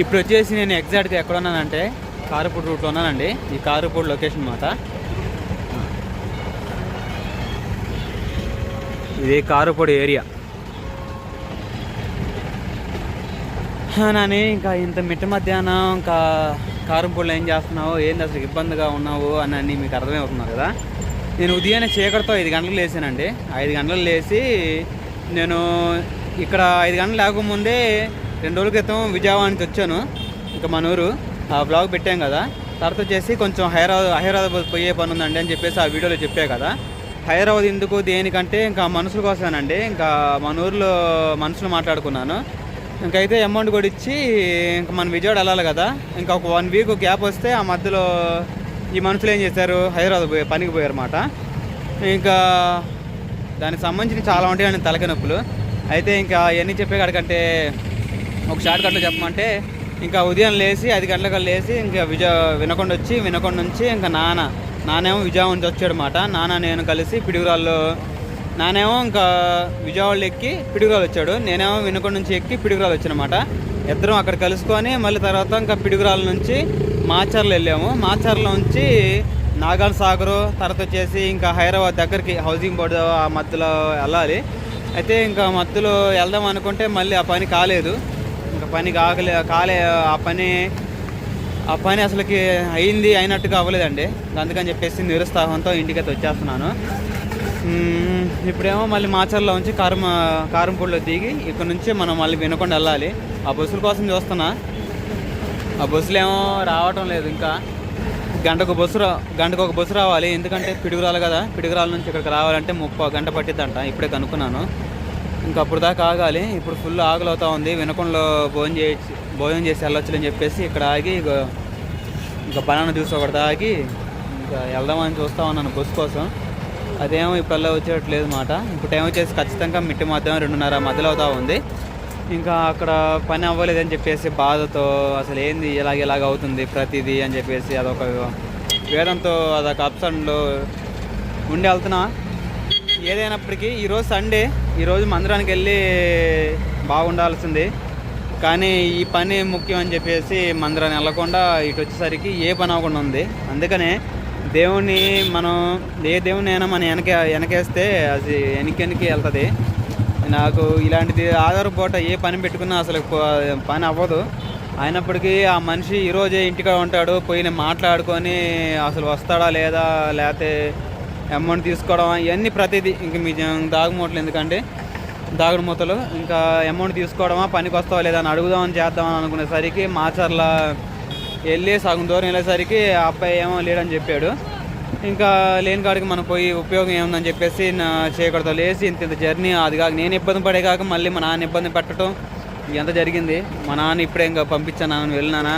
ఇప్పుడు వచ్చేసి నేను ఎగ్జాక్ట్గా ఎక్కడ ఉన్నానంటే కారుపూడి రూట్లో ఉన్నానండి. ఈ కారుపూడి లొకేషన్ మాట ఇది కారుపూడి ఏరియా నాని ఇంకా ఇంత మిట్ట మధ్యాహ్నం ఇంకా కారుపూడిలో ఏం చేస్తున్నావు? ఏంది అసలు ఇబ్బందిగా ఉన్నావు? అని అని మీకు అర్థమవుతున్నారు కదా. నేను ఉదయాన్నే చీకటితో ఐదు గంటలు లేచానండి. ఐదు గంటలు లేచి నేను ఇక్కడ ఐదు గంటలు లేకముందే రెండు రోజుల క్రితం విజయవాడ నుంచి వచ్చాను. ఇంకా మన ఊరు ఆ బ్లాగ్ పెట్టాం కదా. తర్వాత వచ్చేసి కొంచెం హైదరాబాద్ హైదరాబాద్ పోయే పని ఉందండి అని చెప్పేసి ఆ వీడియోలో చెప్పా కదా. హైదరాబాద్ ఎందుకు దేనికంటే ఇంకా మనుషుల కోసమేనండి. ఇంకా మన ఊర్లో మనుషులు మాట్లాడుకున్నాను. ఇంకైతే అమౌంట్ కూడా ఇచ్చి ఇంకా మనం విజయవాడ వెళ్ళాలి కదా. ఇంకా ఒక వన్ వీక్ గ్యాప్ వస్తే ఆ మధ్యలో ఈ మనుషులు ఏం చేశారు? హైదరాబాద్ పోయి పనికి పోయారన్నమాట. ఇంకా దానికి సంబంధించి చాలా ఉంటాయండి తలకి నొప్పులు. అయితే ఇంకా అవన్నీ చెప్పే కాడికంటే ఒక షార్ట్ కట్లో చెప్పమంటే ఇంకా ఉదయం లేచి ఐదు గంటలకు లేచి ఇంకా విజయ వినకొండ వచ్చి వినకొండ నుంచి ఇంకా నాన్న నానేమో విజయవాడ నుంచి వచ్చాడనమాట నాన్న నేను కలిసి పిడుగురాల్లో నానేమో ఇంకా విజయవాడలో ఎక్కి పిడుగురాలు వచ్చాడు. నేనేమో వినకొండ నుంచి ఎక్కి పిడుగురాలు వచ్చానమాట ఇద్దరం అక్కడ కలుసుకొని మళ్ళీ తర్వాత ఇంకా పిడుగురాల నుంచి మాచర్లు వెళ్ళాము. మాచర్ల నుంచి నాగార్ సాగరు తర్వాత వచ్చేసి ఇంకా హైదరాబాద్ దగ్గరికి హౌసింగ్ బోర్డు ఆ మధ్యలో వెళ్ళాలి. అయితే ఇంకా మధ్యలో వెళ్దాం అనుకుంటే మళ్ళీ ఆ పని కాలేదు. పని కాగలే కాలే ఆ పని ఆ పని అసలుకి అయింది అయినట్టుగా అవ్వలేదండి. అందుకని చెప్పేసి నిరుత్సాహంతో ఇంటికైతే వచ్చేస్తున్నాను. ఇప్పుడేమో మళ్ళీ మాచర్లో ఉంచి కారం కారంపూడిలో దిగి ఇక్కడ నుంచి మనం మళ్ళీ వినకుండా వెళ్ళాలి. ఆ బస్సుల కోసం చూస్తున్నా. ఆ బస్సులు ఏమో రావటం లేదు ఇంకా. గంటకు బస్సు గంటకు ఒక బస్సు రావాలి. ఎందుకంటే పిడుగురాలు కదా. పిడుగురాల నుంచి ఇక్కడికి రావాలంటే ముప్పై గంట పట్టిద్దంట. ఇప్పుడే కనుక్కున్నాను. ఇంకా అప్పుడు దాకా ఆగాలి. ఇప్పుడు ఫుల్ ఆకలి అవుతా ఉంది. వినకొండలో భోజనం చేసి భోజనం చేసి వెళ్ళొచ్చులని చెప్పేసి ఇక్కడ ఆగి ఇంకా బనానా జ్యూస్ ఒకటి తాగి ఇంకా వెళ్దామని చూస్తా ఉన్నాను బస్సు కోసం. అదేమో ఇప్పుడల్లా వచ్చేటట్లేదు మాట. ఇప్పుడు టైం వచ్చేసి ఖచ్చితంగా మిట్టి మధ్యం రెండున్నర మధ్యలో అవుతా ఉంది. ఇంకా అక్కడ పని అవ్వలేదని చెప్పేసి బాధతో అసలు ఏంది ఇలాగ ఇలాగ అవుతుంది ప్రతిదీ అని చెప్పేసి అదొక వేదంతో అదొక అప్సన్లో ఉండి వెళ్తున్నా. ఏదైనప్పటికీ ఈరోజు సండే. ఈరోజు మందిరానికి వెళ్ళి బాగుండాల్సింది. కానీ ఈ పని ముఖ్యం అని చెప్పేసి మందిరాన్ని వెళ్ళకుండా ఇటు వచ్చేసరికి ఏ పని అవ్వకుండా ఉంది. అందుకనే దేవుణ్ణి మనం ఏ దేవుని అయినా మనం వెనక వెనకేస్తే అది వెనకెనికి వెళ్తుంది. నాకు ఇలాంటిది ఆధారపూట ఏ పని పెట్టుకున్నా అసలు పని అవ్వదు. అయినప్పటికీ ఆ మనిషి ఈరోజే ఇంటికాడ ఉంటాడు పోయిన మాట్లాడుకొని అసలు వస్తాడా లేదా లేకపోతే అమౌంట్ తీసుకోవడం ఇవన్నీ ప్రతిదీ. ఇంక మీ దాగుమూటలు ఎందుకంటే దాగుడు మూతలు ఇంకా అమౌంట్ తీసుకోవడమా పనికి వస్తావా లేదా అని అడుగుదామని చేద్దామని అనుకునేసరికి మాచర్ల వెళ్ళి సగం దూరం వెళ్ళేసరికి ఆ అబ్బాయి ఏమో లేడని చెప్పాడు. ఇంకా లేని కాడికి మనం పోయి ఉపయోగం ఏముందని చెప్పేసి నా చేయకూడదు లేచి ఇంత ఇంత జర్నీ అది కాక నేను ఇబ్బంది పడే కాక మళ్ళీ మా నాన్న ఇబ్బంది పెట్టడం ఎంత జరిగింది. మా నాన్న ఇప్పుడే ఇంకా పంపించాను నాన్న వెళ్ళినానా.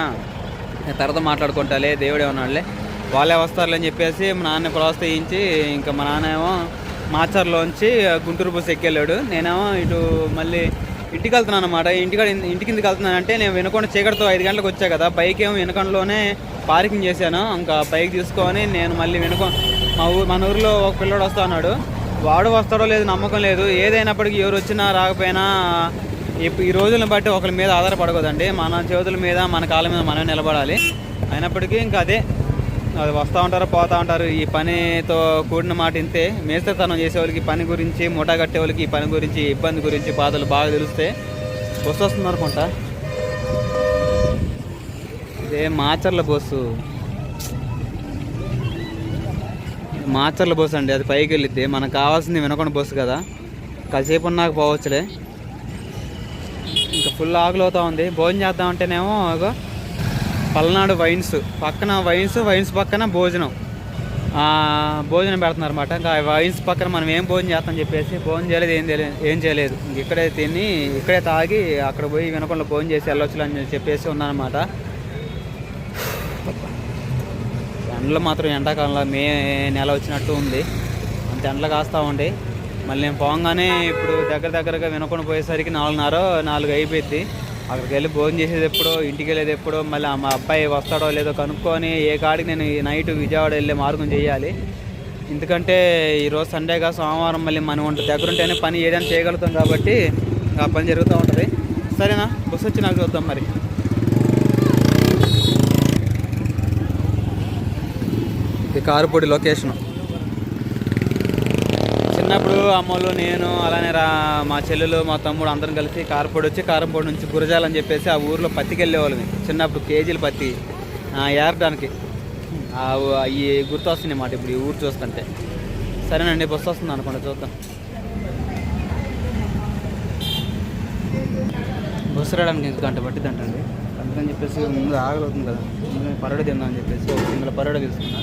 నేను తర్వాత మాట్లాడుకుంటాలే దేవుడే ఉన్నాడులే. వాళ్ళే వస్తారులే అని చెప్పేసి మా నాన్న ప్రోత్సహించి ఇంకా మా నాన్న ఏమో మాచర్లోంచి గుంటూరు బస్సు ఎక్కెళ్ళాడు. నేనేమో ఇటు మళ్ళీ ఇంటికి వెళ్తున్నాను అనమాట ఇంటికాడ ఇంటి కిందకి వెళ్తున్నాను అంటే నేను వినకుండా చీకటితో ఐదు గంటలకు వచ్చా కదా బైక్ ఏమో వినకొండలోనే పార్కింగ్ చేశాను. ఇంకా బైక్ తీసుకొని నేను మళ్ళీ వినకొ మా ఊరు మన ఊరిలో ఒక పిల్లోడు వస్తున్నాడు వాడు వస్తాడో లేదు నమ్మకం లేదు. ఏదైనప్పటికీ ఎవరు వచ్చినా రాకపోయినా ఈ రోజులను బట్టి ఒకరి మీద ఆధారపడకూడదండి. మన చేతుల మీద మన కాళ్ళ మీద మనమే నిలబడాలి. అయినప్పటికీ ఇంకా అదే అది వస్తూ ఉంటారు పోతూ ఉంటారు ఈ పనితో కూడిన మాట ఇంతే. మేస్తతనం చేసే వాళ్ళకి పని గురించి మూట కట్టే వాళ్ళకి ఈ పని గురించి ఇబ్బంది గురించి బాధలు బాగా తెలిస్తే బస్సు వస్తుంది అనుకుంటా. ఇదే మాచర్ల బస్సు. మాచర్ల బస్సు అండి అది పైకి వెళ్ళిద్ది. మనకు కావాల్సింది వినకొండ బస్సు కదా. కాసేపు ఉన్నాక పోవచ్చులే. ఇంకా ఫుల్ ఆకులు అవుతా ఉంది. భోజనం చేద్దామంటేనేమో ఇగో పల్నాడు వైన్స్. పక్కన వైన్స్ వైన్స్ పక్కన భోజనం. భోజనం పెడుతున్నారు అనమాట ఇంకా ఆ వైన్స్ పక్కన మనం ఏం భోజనం చేస్తామని చెప్పేసి భోజనం చేయలేదు ఏం చేయలేదు ఏం చేయలేదు. ఇంక ఇక్కడే తిని ఇక్కడే తాగి అక్కడ పోయి వినకుండా భోజనం చేసి వెళ్ళొచ్చు అని చెప్పేసి ఉన్నానమాట ఎండలు మాత్రం ఎండాకాలంలో మే నెల వచ్చినట్టు ఉంది. అంత ఎండలు కాస్తూ ఉండి. మళ్ళీ నేను పోగానే ఇప్పుడు దగ్గర దగ్గరగా వినకుండా పోయేసరికి నాలుగున్నర నాలుగు అయిపోయింది అక్కడికి వెళ్ళి భోజనం చేసేది ఎప్పుడో ఇంటికి వెళ్ళేది ఎప్పుడో మళ్ళీ మా అబ్బాయి వస్తాడో లేదో కనుక్కొని ఏ కాడికి నేను నైట్ విజయవాడ వెళ్ళే మార్గం చేయాలి. ఎందుకంటే ఈరోజు సండేగా సోమవారం మళ్ళీ మనం ఉంటుంది దగ్గర ఉంటేనే పని ఏదైనా చేయగలుగుతాం కాబట్టి ఆ పని జరుగుతూ ఉంటుంది. సరేనా? బస్సు వచ్చి నాకు చూద్దాం మరి. ఈ కారుపూడి లొకేషను. చిన్నప్పుడు అమ్మోళ్ళు నేను అలానే రా మా చెల్లెలు మా తమ్ముడు అందరం కలిసి కారపొడి వచ్చి కారంపొడి నుంచి గురజాలని చెప్పేసి ఆ ఊర్లో పత్తికి వెళ్ళేవాళ్ళని చిన్నప్పుడు కేజీలు పత్తి ఏరడానికి. ఆ ఊ- ఈ గుర్తు వస్తున్నాయి మాట ఇప్పుడు ఈ ఊరు చూస్తుంటే. సరేనండి బస్సు వస్తుంది అనుకోండి చూద్దాం. బస్సు రావడానికి ఇంకా గంట పట్టిద్దంటండి? అందుకని చెప్పేసి ముందు ఆగలవుతుంది కదా. ముందు పరోడా తిందామని చెప్పేసి ఒక సింగిల్ పరోడా తీసుకున్నా.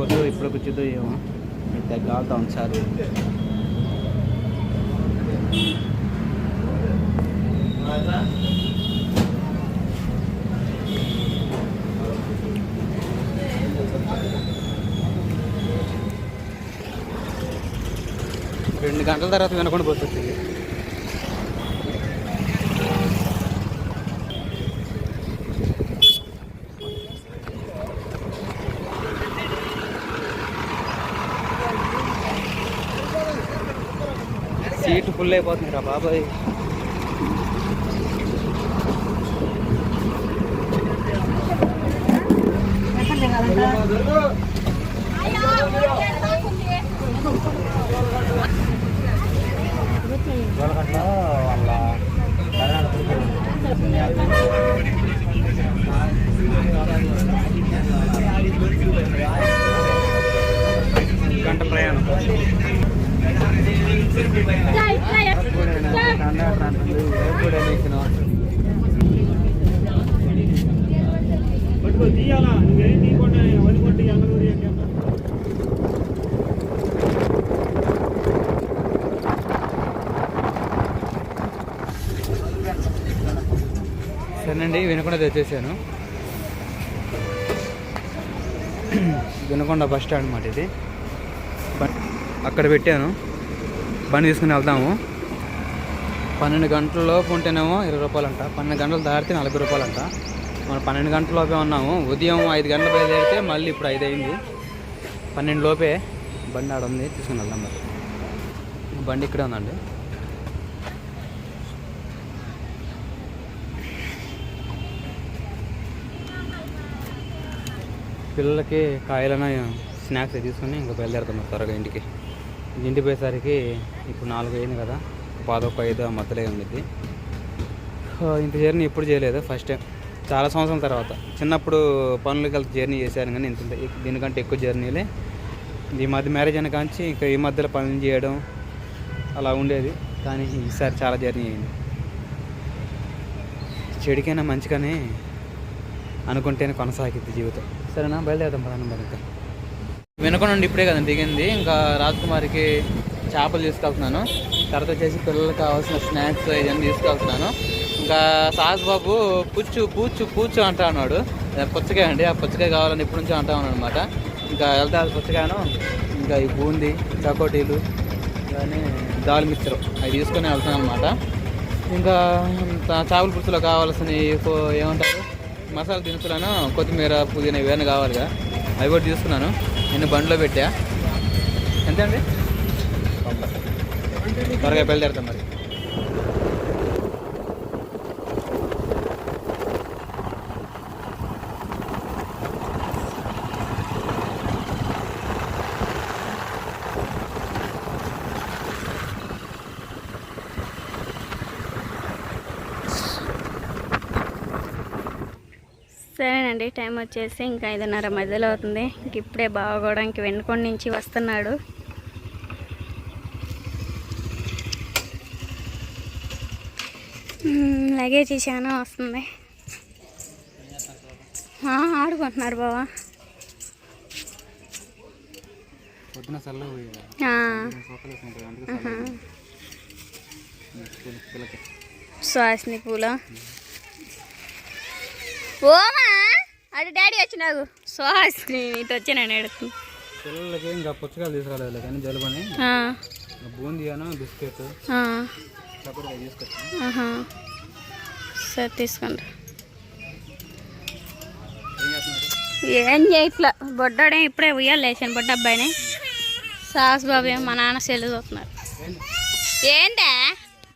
బస్సు ఇప్పుడు కూర్చుద్దో ఏమో. అయితే కాలుతా ఉంది రెండు గంటల తర్వాత వినకుండా పోతుంది. ఫుల్ అయిపోతుంది రా బాబాయ్. గంట సరేనండి వినకొండ తెచ్చేసాను వినకొండ బస్ స్టాండ్ అన్నమాట ఇది. బట్ అక్కడ పెట్టాను. బండి తీసుకుని వెళ్తాము పన్నెండు గంటలలోపు ఉంటేనేమో ఇరవై రూపాయలు అంట. పన్నెండు గంటలు దాటితే నలభై రూపాయలు అంట. మనం పన్నెండు గంటల లోపే ఉన్నాము. ఉదయం ఐదు గంటల బయలుదేరితే మళ్ళీ ఇప్పుడు ఐదు అయింది. పన్నెండు లోపే బండి ఆడ ఉంది. తీసుకుని వెళ్దాం మరి. బండి ఇక్కడే ఉందండి. పిల్లలకి కాయలన స్నాక్స్ తీసుకుని ఇంకా బయలుదేరుతున్నారు త్వరగా ఇంటికి. ఇంటికి పోయేసరికి ఇప్పుడు నాలుగు అయింది కదా పాదొక ఐదు ఆ మధ్యలో ఉండిద్ది. ఇంత జర్నీ ఎప్పుడు చేయలేదు ఫస్ట్ టైం చాలా సంవత్సరాల తర్వాత. చిన్నప్పుడు పనులకి వెళ్తే జర్నీ చేశాను కానీ ఇంత ఇంత- దీనికంటే ఎక్కువ జర్నీలే. ఈ మధ్య మ్యారేజ్ అయిన కాంచి ఇంకా ఈ మధ్యలో పనులు చేయడం అలా ఉండేది. కానీ ఈసారి చాలా జర్నీ అయింది. చెడికైనా మంచిగానే అనుకుంటేనే కొనసాగిద్ది జీవితం. సరేనా? బయలుదేరదాం పదాన్ని మరి ఇంకా వినకుండా ఇప్పుడే కదండి దిగింది. ఇంకా రాజ్కుమార్కి చేపలు తీసుకెళ్తున్నాను. తర్వాత వచ్చేసి పిల్లలకు కావాల్సిన స్నాక్స్ ఇవన్నీ తీసుకెళ్తున్నాను. ఇంకా సాహస్ బాబు పుచ్చు పూచు పూచు అంటా ఉన్నాడు. పుచ్చకాయ అండి ఆ పుచ్చకాయ కావాలని ఇప్పటి నుంచో అంటా ఉన్నాను అనమాట ఇంకా వెళ్తే అది పుచ్చకాయను. ఇంకా ఈ బూందీ చకోటీలు కానీ దాల్ మిక్చర్. అవి తీసుకొని వెళ్తాను అనమాట ఇంకా చేపల పులుసులో కావాల్సిన ఏమంటారు? మసాలా దినుసులను కొత్తిమీర పుదీనా ఇవన్నీ కావాలిగా. అవి కూడా తీసుకున్నాను. నేను బండిలో పెట్టా. ఎంత అండి? త్వరగా బయలుదేరుతాం మరి. సరేనండి టైం వచ్చేసి ఇంకా ఐదున్నర మధ్యలో అవుతుంది. ఇంక ఇప్పుడే బావ కూడా ఇంక వెనుకొండ నుంచి వస్తున్నాడు. లగేజ్ చాలా వస్తుంది. ఆడుకుంటున్నారు బావా. సుహాసిని పూల. ఓమా అటు డాడీ వచ్చినాగు సుహాసిని ఇటు వచ్చి నేను ఎడుతుంది పిల్లలకి ఇంకా పుచ్చకాయలు తీసుకురాలేదు కానీ జలుబని. బూందీ అను బిస్కెట్. చక్కగా తీసుకొచ్చాను. సరే తీసుకోండి. ఏం చేయట్లా? బొడ్డాడే ఇప్పుడే ఉయ్యాలు లేచాను బొడ్డ అబ్బాయిని సాస్ బాబు ఏమో మా నాన్న సెల్లు చూస్తున్నారు. ఏంటి?